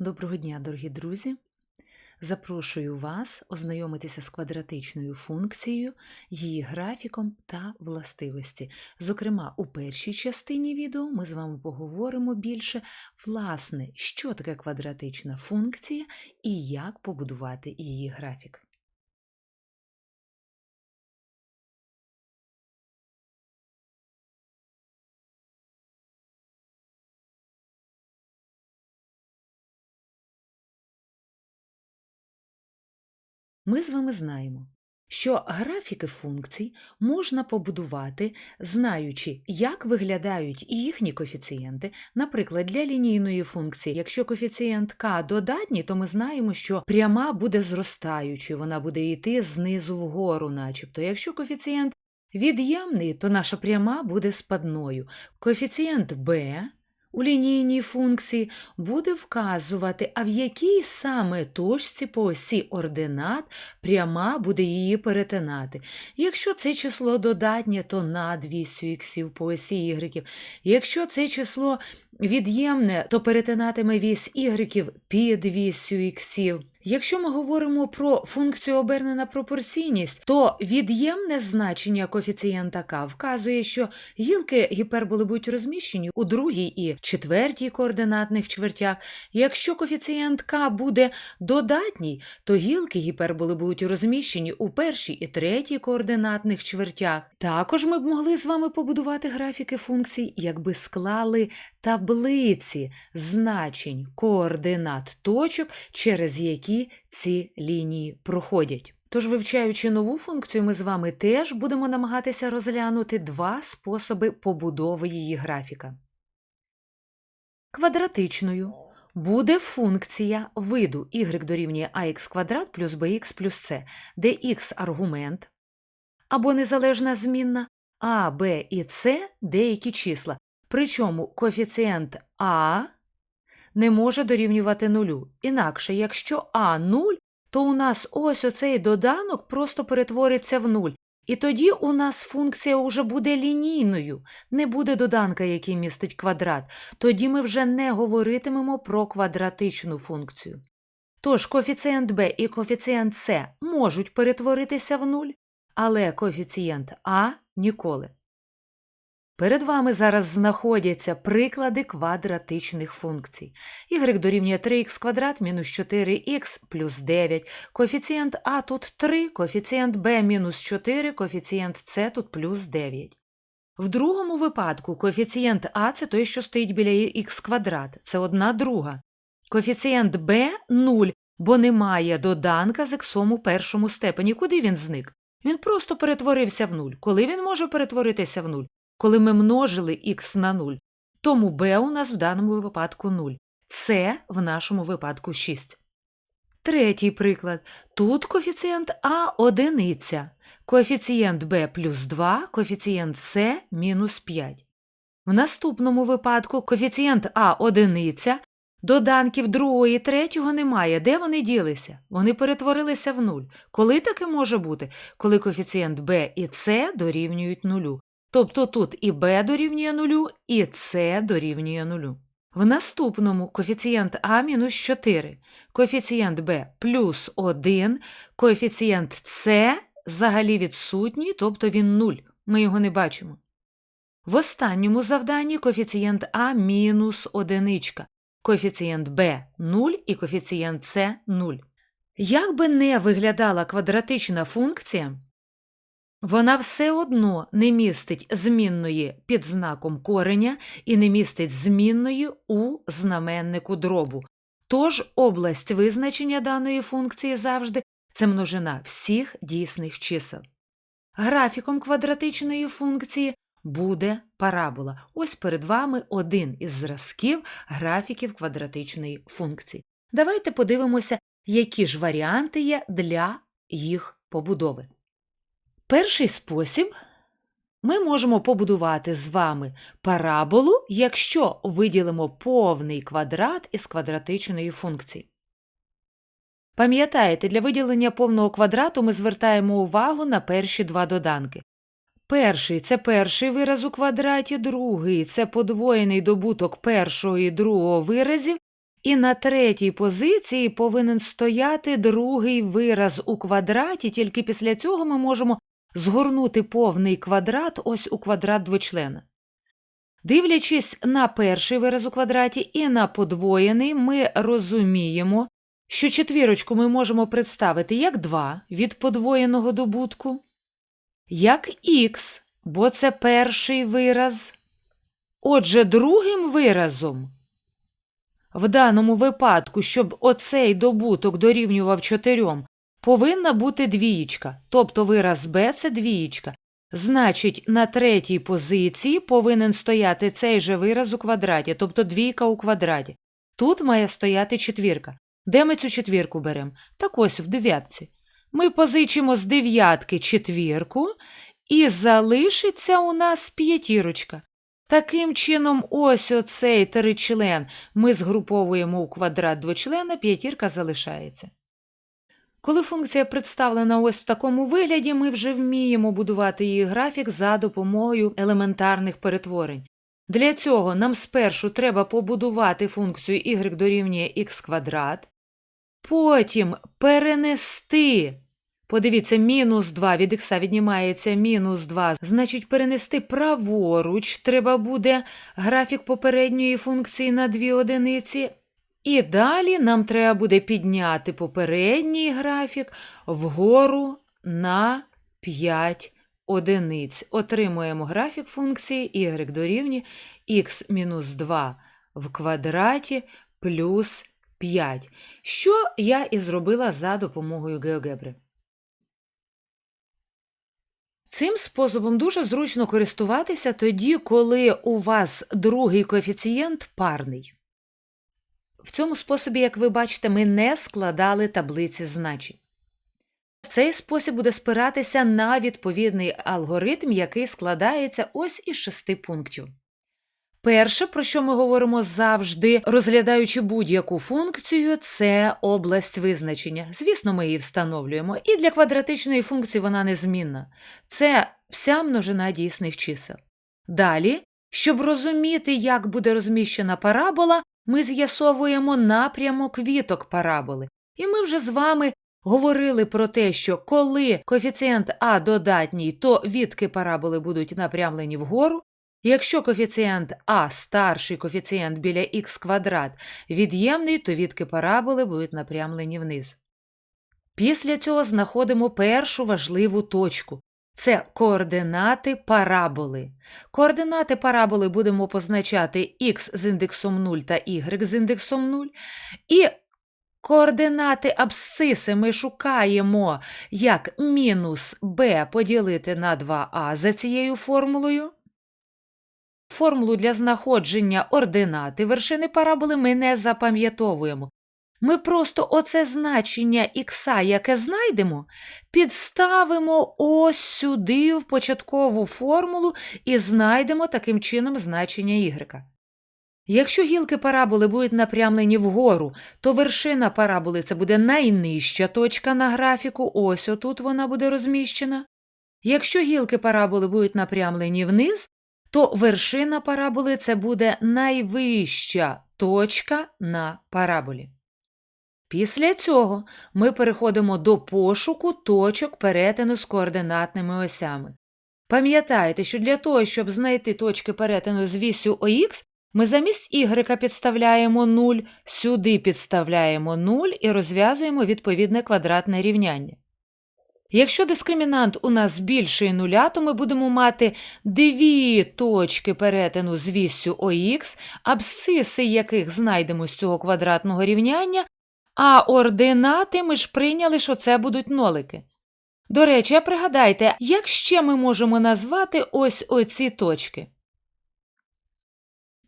Доброго дня, дорогі друзі! Запрошую вас ознайомитися з квадратичною функцією, її графіком та властивості. Зокрема, у першій частині відео ми з вами поговоримо більше, власне, що таке квадратична функція і як побудувати її графік. Ми з вами знаємо, що графіки функцій можна побудувати, знаючи, як виглядають їхні коефіцієнти. Наприклад, для лінійної функції, якщо коефіцієнт k додатній, то ми знаємо, що пряма буде зростаючою, вона буде йти знизу вгору, начебто. Якщо коефіцієнт від'ємний, то наша пряма буде спадною. Коефіцієнт b у лінійній функції буде вказувати, а в якій саме точці по осі ординат пряма буде її перетинати. Якщо це число додатнє, то над вісю іксів по осі y. Якщо це число від'ємне, то перетинатиме вісь y під вісю іксів. Якщо ми говоримо про функцію обернена пропорційність, то від'ємне значення коефіцієнта k вказує, що гілки гіперболи будуть розміщені у другій і четвертій координатних чвертях. Якщо коефіцієнт k буде додатній, то гілки гіперболи будуть розміщені у першій і третій координатних чвертях. Також ми б могли з вами побудувати графіки функцій, якби склали таблиці значень координат точок, через які ці лінії проходять. Тож, вивчаючи нову функцію, ми з вами теж будемо намагатися розглянути два способи побудови її графіка. Квадратичною буде функція виду y дорівнює ax квадрат плюс bx плюс c, де x – аргумент або незалежна змінна, а, b і c – деякі числа. Причому коефіцієнт а не може дорівнювати нулю. Інакше, якщо а 0, то у нас ось оцей доданок просто перетвориться в нуль. І тоді у нас функція вже буде лінійною, не буде доданка, який містить квадрат. Тоді ми вже не говоритимемо про квадратичну функцію. Тож коефіцієнт b і коефіцієнт c можуть перетворитися в нуль, але коефіцієнт а ніколи. Перед вами зараз знаходяться приклади квадратичних функцій. y дорівнює 3х квадрат мінус 4х плюс 9, коефіцієнт а тут 3, коефіцієнт b мінус 4, коефіцієнт с тут плюс 9. В другому випадку коефіцієнт а це той, що стоїть біля х квадрат, це одна друга. Коефіцієнт b 0, бо немає доданка з іксом у першому степені. Куди він зник? Він просто перетворився в нуль. Коли він може перетворитися в нуль? Коли ми множили х на 0. Тому b у нас в даному випадку 0. С в нашому випадку 6. Третій приклад. Тут коефіцієнт А одиниця, коефіцієнт b плюс 2, коефіцієнт С мінус 5. В наступному випадку коефіцієнт А одиниця, доданків другого і третього немає. Де вони ділися? Вони перетворилися в нуль. Коли таке може бути? Коли коефіцієнт b і С дорівнюють нулю. Тобто тут і b дорівнює нулю, і c дорівнює нулю. В наступному коефіцієнт а мінус 4, коефіцієнт b плюс 1, коефіцієнт c взагалі відсутній, тобто він 0, ми його не бачимо. В останньому завданні коефіцієнт а мінус 1, коефіцієнт b 0 і коефіцієнт c 0. Як би не виглядала квадратична функція, вона все одно не містить змінної під знаком кореня і не містить змінної у знаменнику дробу. Тож область визначення даної функції завжди це множина всіх дійсних чисел. Графіком квадратичної функції буде парабола. Ось перед вами один із зразків графіків квадратичної функції. Давайте подивимося, які ж варіанти є для їх побудови. Перший спосіб ми можемо побудувати з вами параболу, якщо виділимо повний квадрат із квадратичної функції. Пам'ятаєте, для виділення повного квадрату ми звертаємо увагу на перші два доданки. Перший це перший вираз у квадраті, другий це подвоєний добуток першого і другого виразів, І на третій позиції повинен стояти другий вираз у квадраті, тільки після цього ми можемо згорнути повний квадрат ось у квадрат двочлена. Дивлячись на перший вираз у квадраті і на подвоєний, ми розуміємо, що четвірочку ми можемо представити як 2 від подвоєного добутку, як х, бо це перший вираз. Отже, другим виразом, в даному випадку, щоб оцей добуток дорівнював 4, повинна бути двієчка, тобто вираз b – це двієчка. Значить, на третій позиції повинен стояти цей же вираз у квадраті, тобто двійка у квадраті. Тут має стояти четвірка. Де ми цю четвірку беремо? Так ось в дев'ятці. Ми позичимо з дев'ятки четвірку, і залишиться у нас п'ятірочка. Таким чином, ось оцей тричлен ми згруповуємо у квадрат двочлена, п'ятірка залишається. Коли функція представлена ось в такому вигляді, ми вже вміємо будувати її графік за допомогою елементарних перетворень. Для цього нам спершу треба побудувати функцію y дорівнює x квадрат, потім перенести. Подивіться, мінус 2 від х віднімається мінус 2. Значить, перенести праворуч треба буде графік попередньої функції на дві одиниці. І далі нам треба буде підняти попередній графік вгору на 5 одиниць. Отримуємо графік функції y дорівнює х мінус 2 в квадраті плюс 5, що я і зробила за допомогою геогебри. Цим способом дуже зручно користуватися тоді, коли у вас другий коефіцієнт парний. В цьому способі, як ви бачите, ми не складали таблиці значень. Цей спосіб буде спиратися на відповідний алгоритм, який складається ось із шести пунктів. Перше, про що ми говоримо завжди, розглядаючи будь-яку функцію, це область визначення. Звісно, ми її встановлюємо, і для квадратичної функції вона незмінна. Це вся множина дійсних чисел. Далі, щоб розуміти, як буде розміщена парабола, ми з'ясовуємо напрямок віток параболи. І ми вже з вами говорили про те, що коли коефіцієнт А додатній, то вітки параболи будуть напрямлені вгору. Якщо коефіцієнт А старший коефіцієнт біля х квадрат від'ємний, то відки параболи будуть напрямлені вниз. Після цього знаходимо першу важливу точку. Це координати параболи. Координати параболи будемо позначати х з індексом 0 та y з індексом 0. І координати абсциси ми шукаємо як мінус b поділити на 2а за цією формулою. Формулу для знаходження ординати вершини параболи ми не запам'ятовуємо. Ми просто оце значення х, яке знайдемо, підставимо ось сюди в початкову формулу і знайдемо таким чином значення y. Якщо гілки параболи будуть напрямлені вгору, то вершина параболи це буде найнижча точка на графіку, ось отут вона буде розміщена. Якщо гілки параболи будуть напрямлені вниз, то вершина параболи це буде найвища точка на параболі. Після цього ми переходимо до пошуку точок перетину з координатними осями. Пам'ятайте, що для того, щоб знайти точки перетину з вісю ОХ, ми замість y підставляємо 0, сюди підставляємо 0 і розв'язуємо відповідне квадратне рівняння. Якщо дискримінант у нас більший нуля, то ми будемо мати дві точки перетину з віссю ОХ, абсциси яких знайдемо з цього квадратного рівняння, а ординати ми ж прийняли, що це будуть нолики. До речі, а пригадайте, як ще ми можемо назвати ось оці точки?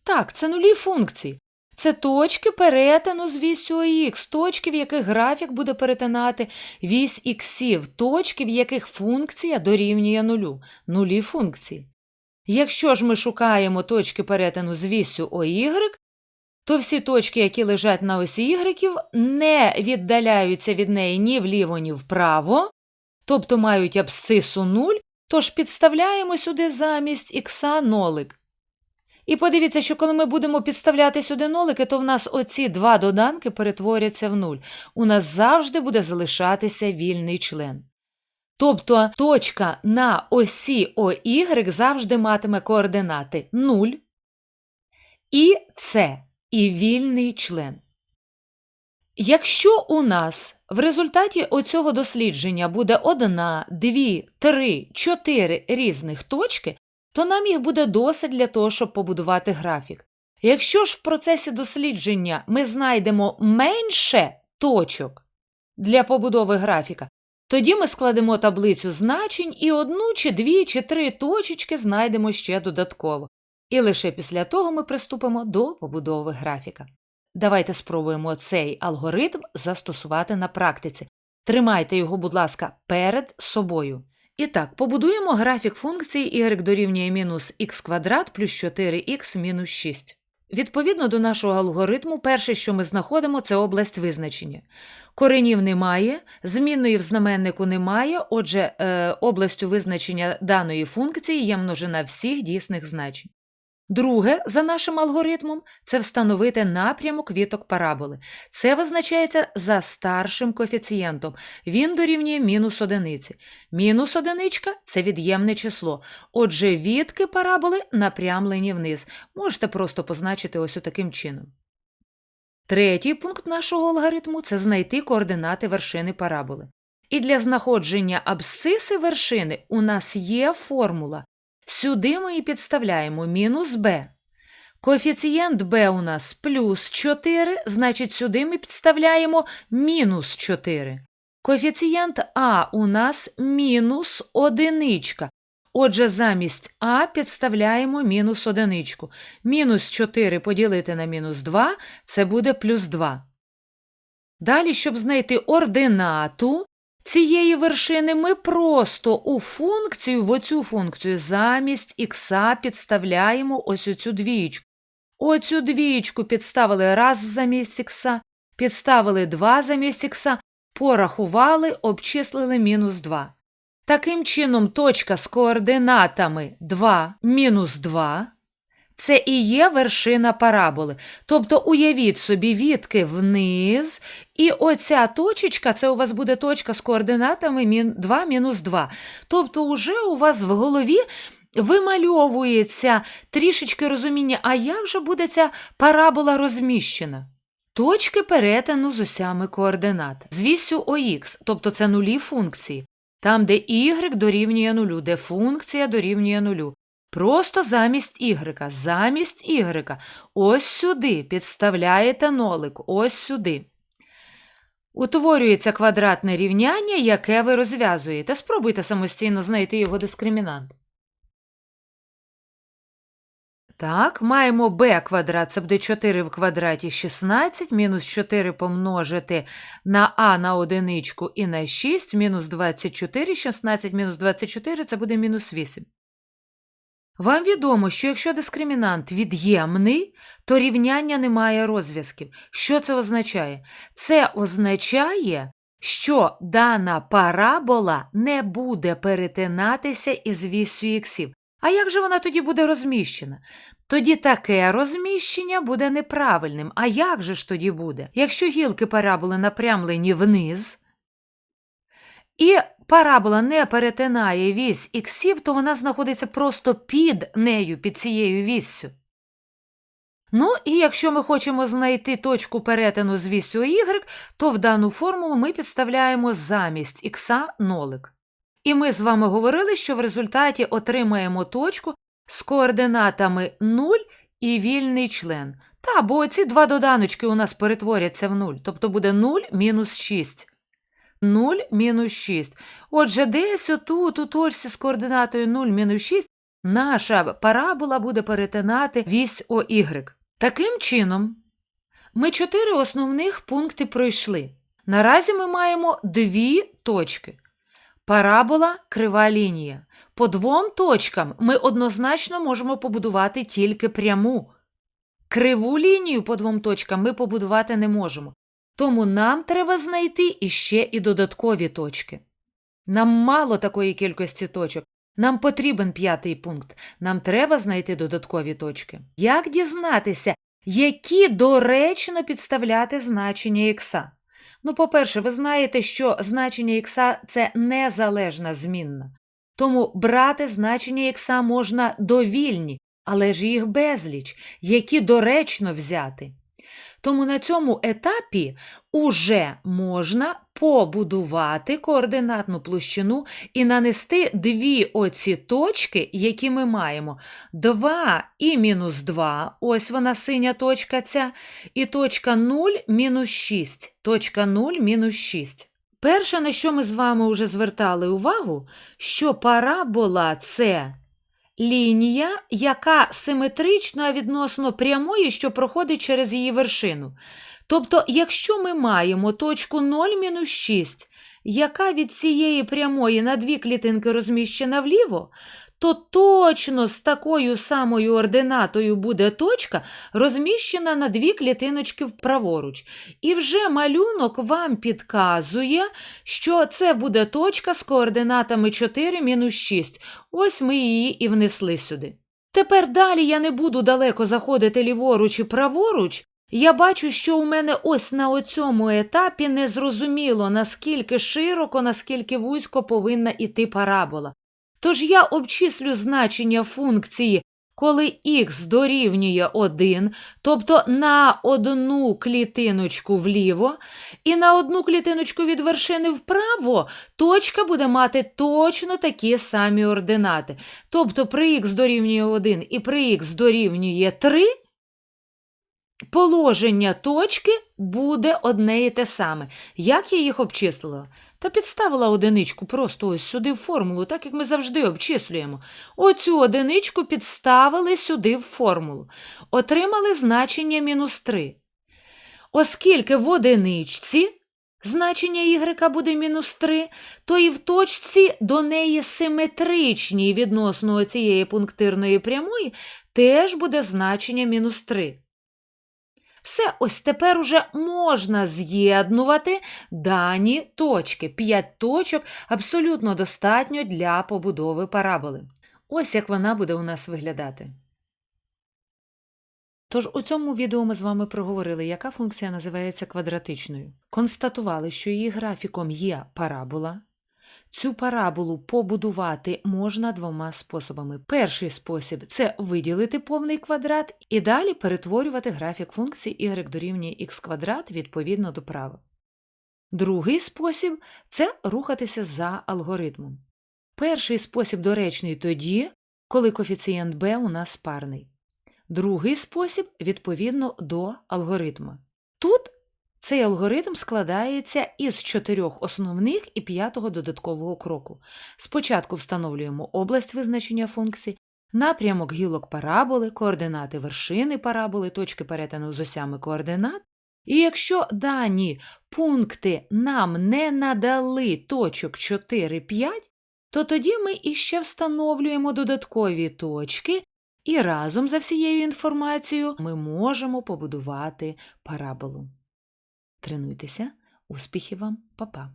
Так, це нулі функції. Це точки перетину з вісю ОХ, точки, в яких графік буде перетинати вісь іксів, точки, в яких функція дорівнює нулю, нулі функції. Якщо ж ми шукаємо точки перетину з вісю ОY, то всі точки, які лежать на осі Y, не віддаляються від неї ні вліво, ні вправо, тобто мають абсцису 0, тож підставляємо сюди замість х нолик. І подивіться, що коли ми будемо підставляти сюди нолики, то в нас оці два доданки перетворяться в нуль. У нас завжди буде залишатися вільний член. Тобто точка на осі ОY завжди матиме координати 0 і С, і вільний член. Якщо у нас в результаті оцього дослідження буде одна, дві, три, чотири різних точки, то нам їх буде досить для того, щоб побудувати графік. Якщо ж в процесі дослідження ми знайдемо менше точок для побудови графіка, тоді ми складемо таблицю значень і одну чи дві чи три точечки знайдемо ще додатково. І лише після того ми приступимо до побудови графіка. Давайте спробуємо цей алгоритм застосувати на практиці. Тримайте його, будь ласка, перед собою. І так, побудуємо графік функції y дорівнює мінус х квадрат плюс 4х мінус 6. Відповідно до нашого алгоритму, перше, що ми знаходимо, це область визначення. Коренів немає, змінної в знаменнику немає, отже, е, областю визначення даної функції є множина всіх дійсних значень. Друге, за нашим алгоритмом, це встановити напрямок віток параболи. Це визначається за старшим коефіцієнтом. Він дорівнює мінус одиниці. Мінус одиничка – це від'ємне число. Отже, вітки параболи напрямлені вниз. Можете просто позначити ось таким чином. Третій пункт нашого алгоритму це знайти координати вершини параболи. І для знаходження абсциси вершини у нас є формула. Сюди ми і підставляємо мінус b. Коефіцієнт b у нас плюс 4, значить сюди ми підставляємо мінус 4. Коефіцієнт а у нас мінус одиничка. Отже, замість а підставляємо мінус одиничку. Мінус 4 поділити на мінус 2 – це буде плюс 2. Далі, щоб знайти ординату, цієї вершини ми просто у функцію, в оцю функцію замість х підставляємо ось оцю двієчку. Оцю двієчку підставили раз замість х, підставили 2 замість х, порахували, обчислили мінус 2. Таким чином, точка з координатами 2 мінус 2 це і є вершина параболи. Тобто уявіть собі відки вниз, і оця точечка, це у вас буде точка з координатами 2 мінус 2. Тобто, уже у вас в голові вимальовується трішечки розуміння, а як же буде ця парабола розміщена? Точки перетину з осями координат. З вісю ОХ, тобто це нулі функції. Там, де y дорівнює нулю, де функція дорівнює нулю. Просто замість y, замість y, ось сюди підставляєте нолик, ось сюди. Утворюється квадратне рівняння, яке ви розв'язуєте. Спробуйте самостійно знайти його дискримінант. Так, маємо b квадрат, це буде 4 в квадраті 16, мінус 4 помножити на а на одиничку і на 6, мінус 24, 16 мінус 24 це буде мінус 8. Вам відомо, що якщо дискримінант від'ємний, то рівняння не має розв'язків. Що це означає? Це означає, що дана парабола не буде перетинатися із вісю іксів. А як же вона тоді буде розміщена? Тоді таке розміщення буде неправильним. А як же ж тоді буде? Якщо гілки параболи напрямлені вниз, і парабола не перетинає вісь іксів, то вона знаходиться просто під нею, під цією віссю. Ну, і якщо ми хочемо знайти точку перетину з вісю y, то в дану формулу ми підставляємо замість х нолик. І ми з вами говорили, що в результаті отримаємо точку з координатами 0 і вільний член. Та, бо ці два доданочки у нас перетворяться в 0, тобто буде 0 мінус 6. 0 мінус 6. Отже, десь отут, у точці з координатою 0 мінус 6, наша парабола буде перетинати вісь ОY. Таким чином, ми чотири основних пункти пройшли. Наразі ми маємо дві точки. Парабола крива лінія. По двом точкам ми однозначно можемо побудувати тільки пряму. Криву лінію по двом точкам ми побудувати не можемо. Тому нам треба знайти іще і додаткові точки. Нам мало такої кількості точок. Нам потрібен п'ятий пункт. Нам треба знайти додаткові точки. Як дізнатися, які доречно підставляти значення ікса? Ну, по-перше, ви знаєте, що значення ікса – це незалежна змінна. Тому брати значення ікса можна довільні, але ж їх безліч, які доречно взяти. Тому на цьому етапі уже можна побудувати координатну площину і нанести дві оці точки, які ми маємо. 2 і мінус 2, ось вона синя точка ця, і точка 0 мінус 6, точка 0 мінус 6. Перше, на що ми з вами вже звертали увагу, що парабола – це лінія, яка симетрична відносно прямої, що проходить через її вершину. Тобто, якщо ми маємо точку 0-6, яка від цієї прямої на дві клітинки розміщена вліво, то точно з такою самою ординатою буде точка, розміщена на дві клітиночки праворуч. І вже малюнок вам підказує, що це буде точка з координатами 4 мінус 6. Ось ми її і внесли сюди. Тепер далі я не буду далеко заходити ліворуч і праворуч. Я бачу, що у мене ось на оцьому етапі незрозуміло, наскільки широко, наскільки вузько повинна іти парабола. Тож я обчислю значення функції, коли х дорівнює 1, тобто на одну клітиночку вліво, і на одну клітиночку від вершини вправо точка буде мати точно такі самі ординати. Тобто при х дорівнює 1 і при х дорівнює 3, положення точки буде одне і те саме. Як я їх обчислила? Та підставила одиничку просто ось сюди в формулу, так як ми завжди обчислюємо. Оцю одиничку підставили сюди в формулу. Отримали значення мінус 3. Оскільки в одиничці значення y буде мінус 3, то і в точці до неї симетричній відносно цієї пунктирної прямої теж буде значення мінус 3. Все, ось тепер уже можна з'єднувати дані точки. П'ять точок абсолютно достатньо для побудови параболи. Ось як вона буде у нас виглядати. Тож у цьому відео ми з вами проговорили, яка функція називається квадратичною. Констатували, що її графіком є парабола. Цю параболу побудувати можна двома способами. Перший спосіб це виділити повний квадрат і далі перетворювати графік функції y дорівнює x квадрат відповідно до права. Другий спосіб це рухатися за алгоритмом. Перший спосіб доречний тоді, коли коефіцієнт b у нас парний. Другий спосіб відповідно до алгоритма. Тут цей алгоритм складається із чотирьох основних і п'ятого додаткового кроку. Спочатку встановлюємо область визначення функцій, напрямок гілок параболи, координати вершини параболи, точки перетину з осями координат. І якщо дані пункти нам не надали точок 4, 5, то тоді ми іще встановлюємо додаткові точки, і разом за всією інформацією ми можемо побудувати параболу. Тренуйтеся, успіхів вам, па-па!